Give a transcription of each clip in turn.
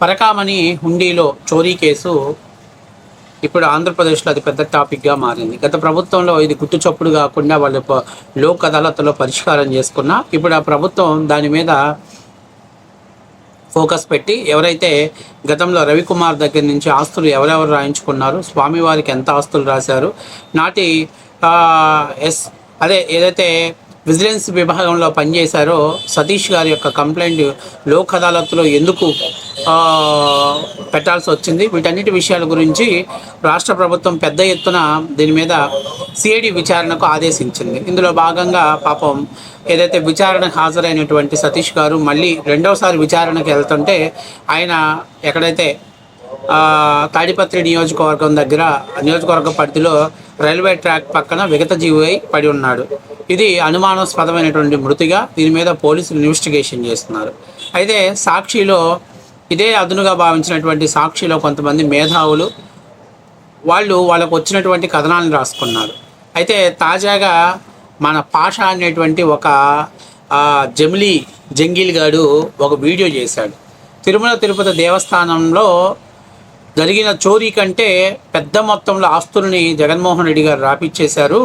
పరకామణి హుండీలో చోరీ కేసు ఇప్పుడు ఆంధ్రప్రదేశ్లో అది పెద్ద టాపిక్గా మారింది. గత ప్రభుత్వంలో ఇది గుట్టుచప్పుడు కాకుండా వాళ్ళు లోక్ అదాలత్లో పరిష్కారం చేసుకున్నా ఇప్పుడు ఆ ప్రభుత్వం దాని మీద ఫోకస్ పెట్టి ఎవరైతే గతంలో రవికుమార్ దగ్గర నుంచి ఆస్తులు ఎవరెవరు రాయించుకున్నారు స్వామివారికి ఎంత ఆస్తులు రాశారు నాటి ఎస్ అదే ఏదైతే విజిలెన్స్ విభాగంలో పనిచేశారో సతీష్ గారి యొక్క కంప్లైంట్ లోక్ అదాలత్లో ఎందుకు పెట్టాల్సి వచ్చింది? వీటన్నిటి విషయాల గురించి రాష్ట్ర ప్రభుత్వం పెద్ద ఎత్తున దీని మీద సిఐడి విచారణకు ఆదేశించింది. ఇందులో భాగంగా పాపం ఏదైతే విచారణకు హాజరైనటువంటి సతీష్ గారు మళ్ళీ రెండవసారి విచారణకు వెళ్తుంటే ఆయన ఎక్కడైతే తాడిపత్రి నియోజకవర్గం దగ్గర నియోజకవర్గ పరిధిలో రైల్వే ట్రాక్ పక్కన విగత జీవి పడి ఉన్నాడు. ఇది అనుమానాస్పదమైనటువంటి మృతిగా దీని మీద పోలీసులు ఇన్వెస్టిగేషన్ చేస్తున్నారు. అయితే సాక్షిలో ఇదే అదునుగా భావించినటువంటి సాక్షిలో కొంతమంది మేధావులు వాళ్ళు వాళ్ళకు వచ్చినటువంటి కథనాలను రాసుకున్నారు. అయితే తాజాగా మన పాష అనేటువంటి ఒక జమిలీ జంగిల్ గాడు ఒక వీడియో చేశాడు. తిరుమల తిరుపతి దేవస్థానంలో జరిగిన చోరీ కంటే పెద్ద మొత్తంలో ఆస్తుల్ని జగన్మోహన్ రెడ్డి గారు రాపిచ్చేశారు.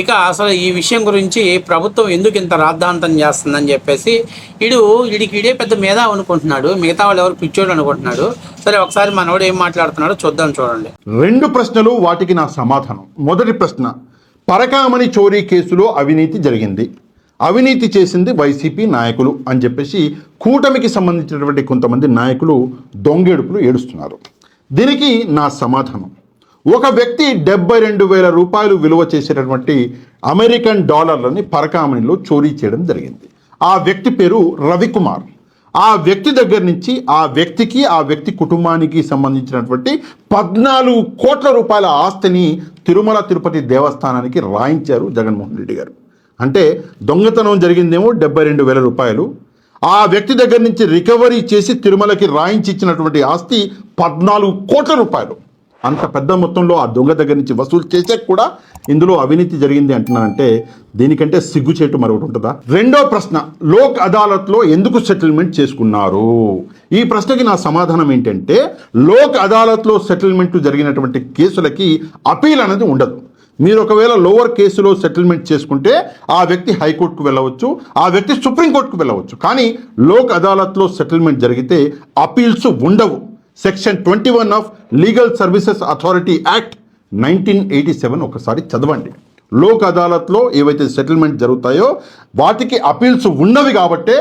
ఇక అసలు ఈ విషయం గురించి ప్రభుత్వం ఎందుకు ఇంత రాద్ధాంతం చేస్తుందని చెప్పేసి వీడు వీడికి ఇడే పెద్ద మేధా అనుకుంటున్నాడు. మిగతా వాళ్ళు ఎవరు పిచ్చోడు అనుకుంటున్నాడు. సరే ఒకసారి మనోడు ఏం మాట్లాడుతున్నాడో చూద్దాం చూడండి. రెండు ప్రశ్నలు వాటికి నా సమాధానం. మొదటి ప్రశ్న పరకామణి చోరీ కేసులో అవినీతి జరిగింది. అవినీతి చేసింది వైసీపీ నాయకులు అని చెప్పేసి కూటమికి సంబంధించినటువంటి కొంతమంది నాయకులు దొంగేడుపులు ఏడుస్తున్నారు. దీనికి నా సమాధానం. ఒక వ్యక్తి డెబ్బై రెండు వేల రూపాయలు విలువ చేసేటటువంటి అమెరికన్ డాలర్లని పరకామణిలో చోరీ చేయడం జరిగింది. ఆ వ్యక్తి పేరు రవికుమార్. ఆ వ్యక్తి దగ్గర నుంచి ఆ వ్యక్తికి ఆ వ్యక్తి కుటుంబానికి సంబంధించినటువంటి పద్నాలుగు కోట్ల రూపాయల ఆస్తిని తిరుమల తిరుపతి దేవస్థానానికి రాయించారు జగన్మోహన్ రెడ్డి గారు. అంటే దొంగతనం జరిగిందేమో డెబ్బై రెండు వేల రూపాయలు ఆ వ్యక్తి దగ్గర నుంచి రికవరీ చేసి తిరుమలకి రాయించి ఇచ్చినటువంటి ఆస్తి పద్నాలుగు కోట్ల రూపాయలు. అంత పెద్ద మొత్తంలో ఆ దొంగ దగ్గర నుంచి వసూలు చేసే కూడా ఇందులో అవినీతి జరిగింది అంటున్నానంటే దీనికంటే సిగ్గుచేటు మరొకటి ఉంటుందా? రెండో ప్రశ్న లోక్ అదాలత్లో ఎందుకు సెటిల్మెంట్ చేసుకున్నారు? ఈ ప్రశ్నకి నా సమాధానం ఏంటంటే లోక్ అదాలత్లో సెటిల్మెంట్ జరిగినటువంటి కేసులకి అపీల్ అనేది ఉండదు. మీరు ఒకవేళ లోవర్ కేసులో సెటిల్మెంట్ చేసుకుంటే ఆ వ్యక్తి హైకోర్టుకు వెళ్ళవచ్చు ఆ వ్యక్తి సుప్రీంకోర్టుకు వెళ్ళవచ్చు. కానీ లోక్ అదాలత్లో సెటిల్మెంట్ జరిగితే అపీల్స్ ఉండవు. Section twenty one of legal services authority act nineteen eighty seven ఒకసారి చదవండి. లోక్ అదాలత్లో ఏవైతే సెటిల్మెంట్ జరుగుతాయో వాటికి అపీల్స్ ఉన్నవి కాబట్టే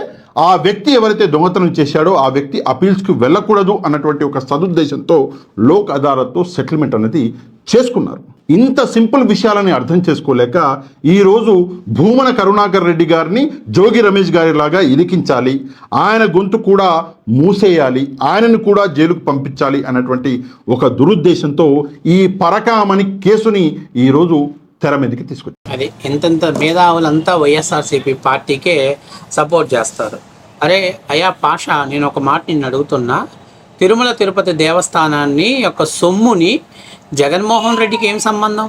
ఆ వ్యక్తి ఎవరైతే దొంగతనం చేశాడో ఆ వ్యక్తి అపీల్స్కి వెళ్ళకూడదు అన్నటువంటి ఒక సదుద్దేశంతో లోక్ అదాలత్తో సెటిల్మెంట్ అనేది చేసుకున్నారు. ఇంత సింపుల్ విషయాలని అర్థం చేసుకోలేక ఈరోజు భూమన కరుణాకర్ రెడ్డి గారిని జోగి రమేష్ గారి లాగా ఇరికించాలి. ఆయన గొంతు కూడా మూసేయాలి. ఆయనను కూడా జైలుకు పంపించాలి అన్నటువంటి ఒక దురుద్దేశంతో ఈ పరకామణి కేసుని ఈరోజు తెర మీదకి తీసుకొచ్చారు. అది ఎంతెంత మేధావులంతా వైఎస్ఆర్సీపీ పార్టీకే సపోర్ట్ చేస్తారు. అరే అయ్యా పాష నేను ఒక మాట నిన్ను అడుగుతున్నా. తిరుమల తిరుపతి దేవస్థానాన్ని యొక్క సొమ్ముని జగన్మోహన్ రెడ్డికి ఏం సంబంధం?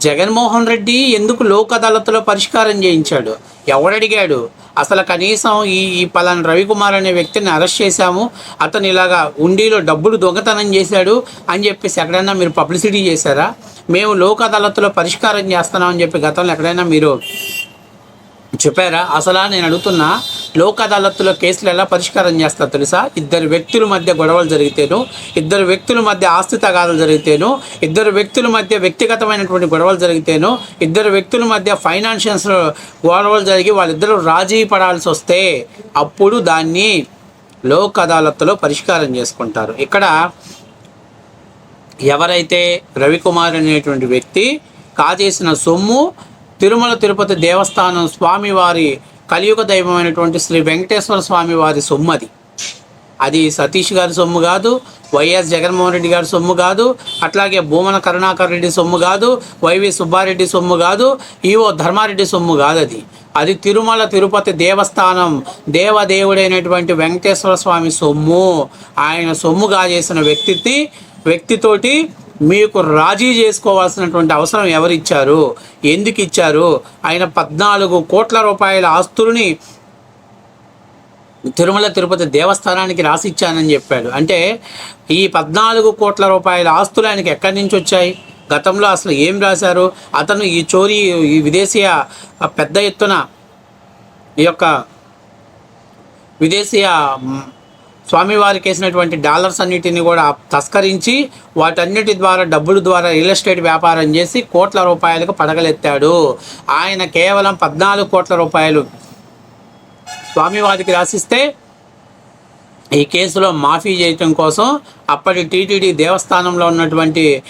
జగన్మోహన్ రెడ్డి ఎందుకు లోక్ అదాలత్లో పరిష్కారం చేయించాడు? ఎవడడిగాడు? అసలు కనీసం ఈ ఈ పలానా రవికుమార్ అనే వ్యక్తిని అరెస్ట్ చేశాము. అతను ఇలాగా ఉండిలో డబ్బులు దొంగతనం చేశాడు అని చెప్పేసి ఎక్కడైనా మీరు పబ్లిసిటీ చేశారా? మేము లోక్ అదాలత్లో పరిష్కారం చేస్తున్నామని చెప్పి గతంలో ఎక్కడైనా మీరు చెప్పారా? అసలా నేను అడుగుతున్నా లోక్ అదాలత్లో కేసులు ఎలా పరిష్కారం చేస్తారు తెలుసా? ఇద్దరు వ్యక్తుల మధ్య గొడవలు జరిగితేను ఇద్దరు వ్యక్తుల మధ్య ఆస్తి తగాదాలు జరిగితేను ఇద్దరు వ్యక్తుల మధ్య వ్యక్తిగతమైనటువంటి గొడవలు జరిగితేను ఇద్దరు వ్యక్తుల మధ్య ఫైనాన్షియల్స్ గొడవలు జరిగి వాళ్ళిద్దరూ రాజీ పడాల్సి వస్తే అప్పుడు దాన్ని లోక్ అదాలత్లో పరిష్కారం చేసుకుంటారు. ఇక్కడ ఎవరైతే రవికుమార్ అనేటువంటి వ్యక్తి కాజేసిన సొమ్ము తిరుమల తిరుపతి దేవస్థానం స్వామివారి కలియుగ దైవమైనటువంటి శ్రీ వెంకటేశ్వర స్వామి వారి సొమ్ము అది అది సతీష్ గారి సొమ్ము కాదు వైఎస్ జగన్మోహన్ రెడ్డి గారి సొమ్ము కాదు అట్లాగే భూమన కరుణాకర్ రెడ్డి సొమ్ము కాదు వైవి సుబ్బారెడ్డి సొమ్ము కాదు ఈవో ధర్మారెడ్డి సొమ్ము కాదు అది. అది తిరుమల తిరుపతి దేవస్థానం దేవదేవుడైనటువంటి వెంకటేశ్వర స్వామి సొమ్ము. ఆయన సొమ్ముగా చేసిన వ్యక్తి వ్యక్తితోటి మీకు రాజీ చేసుకోవాల్సినటువంటి అవసరం ఎవరిచ్చారు? ఎందుకు ఇచ్చారు ఆయన పద్నాలుగు కోట్ల రూపాయల ఆస్తుల్ని తిరుమల తిరుపతి దేవస్థానానికి రాసిచ్చానని చెప్పాడు. అంటే ఈ పద్నాలుగు కోట్ల రూపాయల ఆస్తులు ఆయనకి ఎక్కడి నుంచి వచ్చాయి గతంలో అసలు ఏం రాశారు? అతను ఈ చోరీ ఈ విదేశీయ పెద్ద ఎత్తున ఈ యొక్క విదేశీయ స్వామివారికి వేసినటువంటి డాలర్స్ అన్నిటిని కూడా తస్కరించి వాటన్నిటి ద్వారా డబ్బుల ద్వారా రియల్ ఎస్టేట్ వ్యాపారం చేసి కోట్ల రూపాయలకు పడగలెత్తాడు. ఆయన కేవలం పద్నాలుగు కోట్ల రూపాయలు స్వామివారికి రాసిస్తే ఈ కేసులో మాఫీ చేయటం కోసం అప్పటి టీటీడీ దేవస్థానంలో ఉన్నటువంటి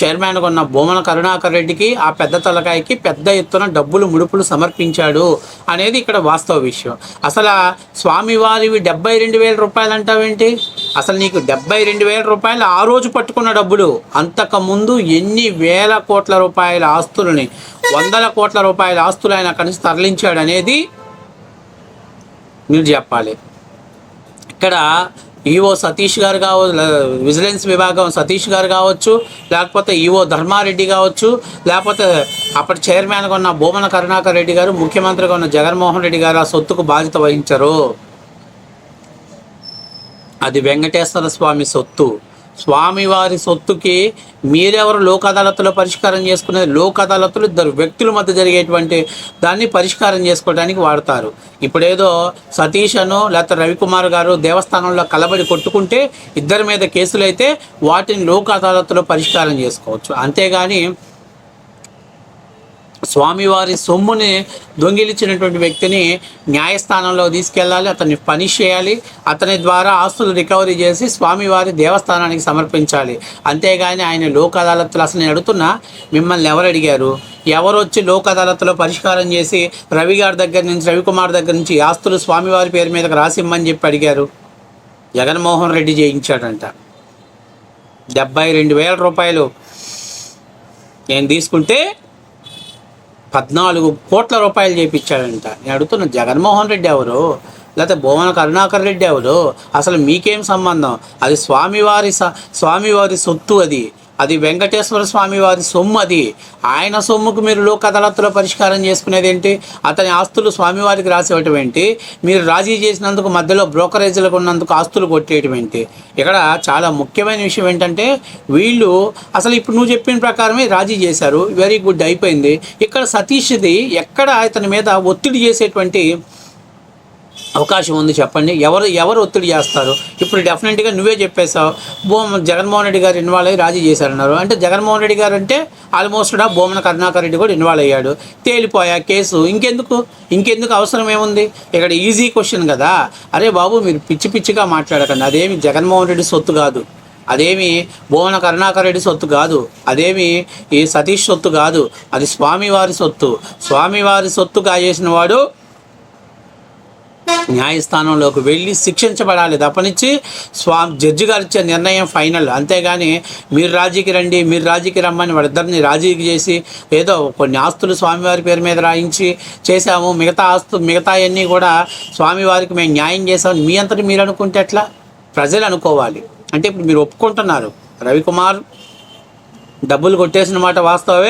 చైర్మన్గా ఉన్న భూమన కరుణాకర్ రెడ్డికి ఆ పెద్ద తలకాయకి పెద్ద ఎత్తున డబ్బులు ముడుపులు సమర్పించాడు అనేది ఇక్కడ వాస్తవ విషయం. అసలు స్వామివారివి డెబ్బై రెండు వేల రూపాయలు అంటావేంటి? అసలు నీకు డెబ్బై రెండు వేల రూపాయలు ఆ రోజు పట్టుకున్న డబ్బులు. అంతకుముందు ఎన్ని వేల కోట్ల రూపాయల ఆస్తులని వందల కోట్ల రూపాయల ఆస్తులు ఆయన అక్కడి నుంచి తరలించాడు అనేది మీరు చెప్పాలి. ఇక్కడ ఈఓ సతీష్ గారు కావచ్చు విజిలెన్స్ విభాగం సతీష్ గారు కావచ్చు లేకపోతే ఈఓ ధర్మారెడ్డి కావచ్చు లేకపోతే అప్పటి చైర్మన్గా ఉన్న భూమన కరుణాకర్ రెడ్డి గారు ముఖ్యమంత్రిగా ఉన్న జగన్మోహన్ రెడ్డి గారు ఆ సొత్తుకు బాధ్యత వహించరు. అది వెంకటేశ్వర స్వామి సొత్తు. స్వామివారి సొత్తుకి మీరెవరు లోక్ అదాలత్లో పరిష్కారం చేసుకునేది లోక్ అదాలత్లు ఇద్దరు వ్యక్తుల మధ్య జరిగేటువంటి దాన్ని పరిష్కారం చేసుకోవడానికి వాడతారు. ఇప్పుడేదో సతీష్ అను లేకపోతే రవికుమార్ గారు దేవస్థానంలో కలబడి కొట్టుకుంటే ఇద్దరి మీద కేసులు అయితే వాటిని లోక్ అదాలత్లో పరిష్కారం చేసుకోవచ్చు. అంతేగాని స్వామివారి సొమ్ముని దొంగిలించినటువంటి వ్యక్తిని న్యాయస్థానంలో తీసుకెళ్ళాలి అతన్ని పనిష్ చేయాలి అతని ద్వారా ఆస్తులు రికవరీ చేసి స్వామివారి దేవస్థానానికి సమర్పించాలి. అంతేగాని ఆయన లోక్ అదాలత్లు అసలు నేను అడుగుతున్నా మిమ్మల్ని ఎవరు అడిగారు? ఎవరు వచ్చి లోక్ అదాలత్లో పరిష్కారం చేసి రవి గారి దగ్గర నుంచి రవికుమార్ దగ్గర నుంచి ఆస్తులు స్వామివారి పేరు మీదకి రాసిమ్మని చెప్పి అడిగారు? జగన్మోహన్ రెడ్డి చేయించాడంట. డెబ్బై రెండు వేల రూపాయలు నేను తీసుకుంటే పద్నాలుగు కోట్ల రూపాయలు చేయించాడంట నేను అడుగుతున్న జగన్మోహన్ రెడ్డి ఎవరు? లేకపోతే భువన కరుణాకర్ రెడ్డి ఎవరు? అసలు మీకేం సంబంధం? అది స్వామివారి స స్వామివారి సొత్తు అది. అది వెంకటేశ్వర స్వామి వారి సొమ్ము అది. ఆయన సొమ్ముకు మీరు లోక్ అదాలత్లో పరిష్కారం చేసుకునేది ఏంటి? అతని ఆస్తులు స్వామివారికి రాసేవటం ఏంటి? మీరు రాజీ చేసినందుకు మధ్యలో బ్రోకరేజీలకు ఉన్నందుకు ఆస్తులు కొట్టేయటం ఏంటి? ఇక్కడ చాలా ముఖ్యమైన విషయం ఏంటంటే వీళ్ళు అసలు ఇప్పుడు నువ్వు చెప్పిన ప్రకారమే రాజీ చేశారు. వెరీ గుడ్ అయిపోయింది. ఇక్కడ సతీష్ది ఎక్కడ ఇతని మీద ఒత్తిడి చేసేటువంటి అవకాశం ఉంది చెప్పండి. ఎవరు ఎవరు ఒత్తిడి చేస్తారు? ఇప్పుడు డెఫినెట్గా నువ్వే చెప్పేశావు. భూమ జగన్మోహన్ రెడ్డి గారు ఇన్వాల్వ్ అయ్యి రాజీ చేశారన్నారు. అంటే జగన్మోహన్ రెడ్డి గారు అంటే ఆల్మోస్ట్ భూమన కరుణాకర్ రెడ్డి కూడా ఇన్వాల్వ్ అయ్యాడు. తేలిపోయా కేసు. ఇంకెందుకు? ఇంకెందుకు అవసరం ఏముంది? ఇక్కడ ఈజీ క్వశ్చన్ కదా. అరే బాబు మీరు పిచ్చి పిచ్చిగా మాట్లాడకండి. అదేమి జగన్మోహన్ రెడ్డి సొత్తు కాదు. అదేమి భువన కరుణాకర్ రెడ్డి సొత్తు కాదు. అదేమి ఈ సతీష్ సొత్తు కాదు. అది స్వామివారి సొత్తు. స్వామివారి సొత్తు కాజేసిన వాడు న్యాయస్థానంలోకి వెళ్ళి శిక్షించబడాలి. తప్పనిచ్చి స్వా జడ్జి గారు ఇచ్చే నిర్ణయం ఫైనల్. అంతేగాని మీరు రాజీకి రండి మీరు రాజీకి రమ్మని వాళ్ళిద్దరిని రాజీకి చేసి ఏదో కొన్ని ఆస్తులు స్వామివారి పేరు మీద రాయించి చేశాము. మిగతా ఆస్తు మిగతా అన్నీ కూడా స్వామివారికి మేము న్యాయం చేసామని మీ అంతటి మీరు అనుకుంటే ఎట్లా? ప్రజలు అనుకోవాలి. అంటే ఇప్పుడు మీరు ఒప్పుకుంటున్నారు. రవికుమార్ డబ్బులు కొట్టేసిన మాట వాస్తవే